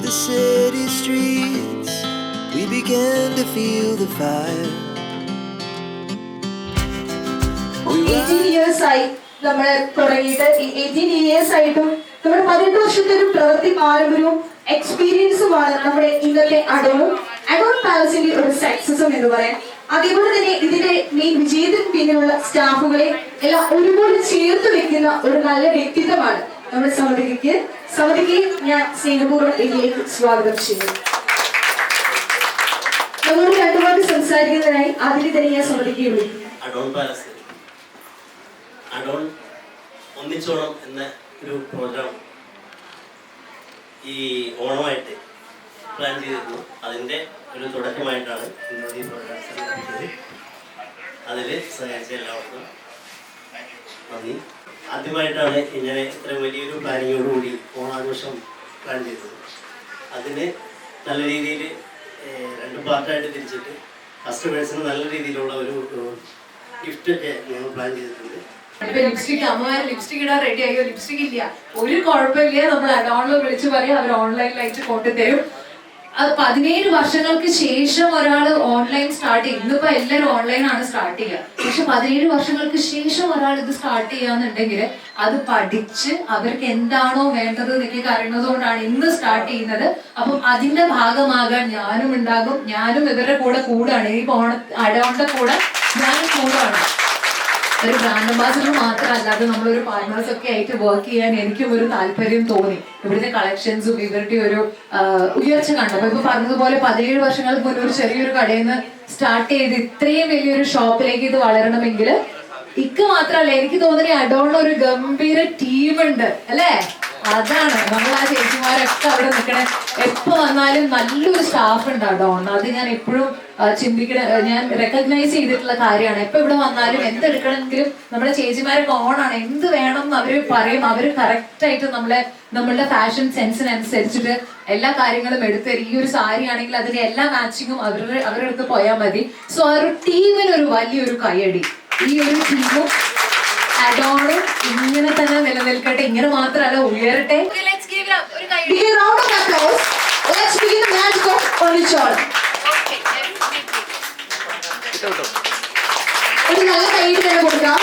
the city streets, we began to feel the fire. Eighteen years ആയി നമ്മൾ തുടങ്ങിയിട്ട് eighteen years ആയിട്ടും നമ്മുടെ പതിനെട്ട് വർഷത്തെ ഒരു പ്രവൃത്തി പാരമ്പര്യവും എക്സ്പീരിയൻസുമാണ് നമ്മുടെ ഇന്നത്തെ അടവും. അഡോൺ പാലസിന്റെ ഒരു സക്സസും എന്ന് പറയാം. അതേപോലെ തന്നെ ഇതിന്റെ മെയിൻ വിജയത്തിന് പിന്നിലുള്ള സ്റ്റാഫുകളെ എല്ലാം ഒരുപോലെ ചേർത്ത് വെക്കുന്ന ഒരു നല്ല വ്യക്തിത്വമാണ് നമ്മുടെ സമിതിക്ക് സമിതിക്ക് ഞാൻ സ്നേഹപൂർവം ഇതിലേക്ക് സ്വാഗതം ചെയ്യുന്നു. നമ്മളോട് രണ്ടു വാക്ക് സംസാരിക്കുന്നതിനായി അതിന് തന്നെ ഞാൻ സമിതിക്ക് വിളിക്കുന്നു അഡോൺ ഒന്നിച്ചോണം എന്ന ഒരു പ്രോഗ്രാം ഈ ഓണമായിട്ട് പ്ലാൻ ചെയ്തിരുന്നു. അതിന്റെ ഒരു തുടക്കമായിട്ടാണ് ഇന്നത്തെ ഈ പ്രോഗ്രാം അതിൽ സഹായിച്ച എല്ലാവർക്കും നന്ദി. ആദ്യമായിട്ടാണ് ഇങ്ങനെ ഇത്രയും വലിയൊരു പ്ലാനിങ്ങോടുകൂടി ഓണാഘോഷം പ്ലാൻ ചെയ്തത്. അതിന് നല്ല രീതിയിൽ രണ്ട് പാർട്ടായിട്ട് തിരിച്ചിട്ട് കസ്റ്റമേഴ്സിന് നല്ല രീതിയിലുള്ള ഒരു ഗിഫ്റ്റൊക്കെ ഞങ്ങൾ പ്ലാൻ ചെയ്തിട്ടുണ്ട്. ലിപ്സ്റ്റിക് അമ്മമാര് ലിപ്സ്റ്റിക് ഇടാൻ റെഡി ആയോ? ലിപ്സ്റ്റിക് ഇല്ല. ഒരു കുഴപ്പമില്ല. നമ്മൾ അഡോണിൽ വിളിച്ചു പറയാം. അവർ ഓൺലൈനിലായിട്ട് കൊണ്ടുതരും. അത് പതിനേഴ് വർഷങ്ങൾക്ക് ശേഷം ഒരാൾ ഓൺലൈൻ സ്റ്റാർട്ട് ചെയ്യും ഇന്നിപ്പോ എല്ലാവരും ഓൺലൈനാണ് സ്റ്റാർട്ട് ചെയ്യുക. പക്ഷെ പതിനേഴ് വർഷങ്ങൾക്ക് ശേഷം ഒരാൾ ഇത് സ്റ്റാർട്ട് ചെയ്യാന്നുണ്ടെങ്കിൽ അത് പഠിച്ച് അവർക്ക് എന്താണോ വേണ്ടത് എന്നൊക്കെ അറിയുന്നതുകൊണ്ടാണ് ഇന്ന് സ്റ്റാർട്ട് ചെയ്യുന്നത്. അപ്പം അതിന്റെ ഭാഗമാകാൻ ഞാനും ഉണ്ടാകും. ഞാനും ഇവരുടെ കൂടെ കൂടാണ് ഈ ഓണ അടവന്റെ കൂടെ ഞാനും കൂടാണ് ഒരു ബ്രാൻഡ് അംബാസിഡർ മാത്രമല്ല അത് നമ്മളൊരു പാർട്ട്നേഴ്സ് ഒക്കെ ആയിട്ട് വർക്ക് ചെയ്യാൻ എനിക്കും ഒരു താല്പര്യം തോന്നി. ഇവിടുത്തെ കളക്ഷൻസും ഇവരുടെ ഒരു ഉയർച്ച കണ്ടപ്പോ ഇപ്പൊ പറഞ്ഞതുപോലെ പതിനേഴ് വർഷങ്ങൾക്ക് മുന്നേ ഒരു ചെറിയൊരു കടയിൽ നിന്ന് സ്റ്റാർട്ട് ചെയ്ത് ഇത്രയും വലിയൊരു ഷോപ്പിലേക്ക് ഇത് വളരണമെങ്കിൽ ഇക്ക് മാത്രമല്ല എനിക്ക് തോന്നുന്നത് അഡോണ ഒരു ഗംഭീര ടീമുണ്ട് അല്ലേ? അതാണ്. നമ്മൾ ആ ചേച്ചിമാരൊക്കെ അവിടെ നിൽക്കണേ എപ്പോ വന്നാലും നല്ലൊരു സ്റ്റാഫ് ഉണ്ട് അത് ഞാൻ എപ്പോഴും ചിന്തിക്കണ ഞാൻ റെക്കഗ്നൈസ് ചെയ്തിട്ടുള്ള കാര്യമാണ്. എപ്പോ ഇവിടെ വന്നാലും എന്തെടുക്കണമെങ്കിലും നമ്മുടെ ചേച്ചിമാരൊക്കെ ഓണാണ് എന്ത് വേണം എന്ന് അവർ പറയും. അവർ കറക്റ്റ് ആയിട്ട് നമ്മളെ നമ്മളുടെ ഫാഷൻ സെൻസിനനുസരിച്ചിട്ട് എല്ലാ കാര്യങ്ങളും എടുത്ത് ഈ ഒരു സാരി ആണെങ്കിൽ അതിന്റെ എല്ലാ മാച്ചിങ്ങും അവരുടെ അവരുടെ അടുത്ത് പോയാൽ മതി. സോ ആ ഒരു ടീമിനൊരു വലിയൊരു കൈയടി ഈ ഒരു ടീമും അഡോണും ഇങ്ങനെ തന്നെ നിലനിൽക്കട്ടെ. ഇങ്ങനെ മാത്രമല്ല ഉയരട്ടെ. Let's give it up. ഒരു നല്ല കൈയ്യടി തന്നെ കൊടുക്കാം.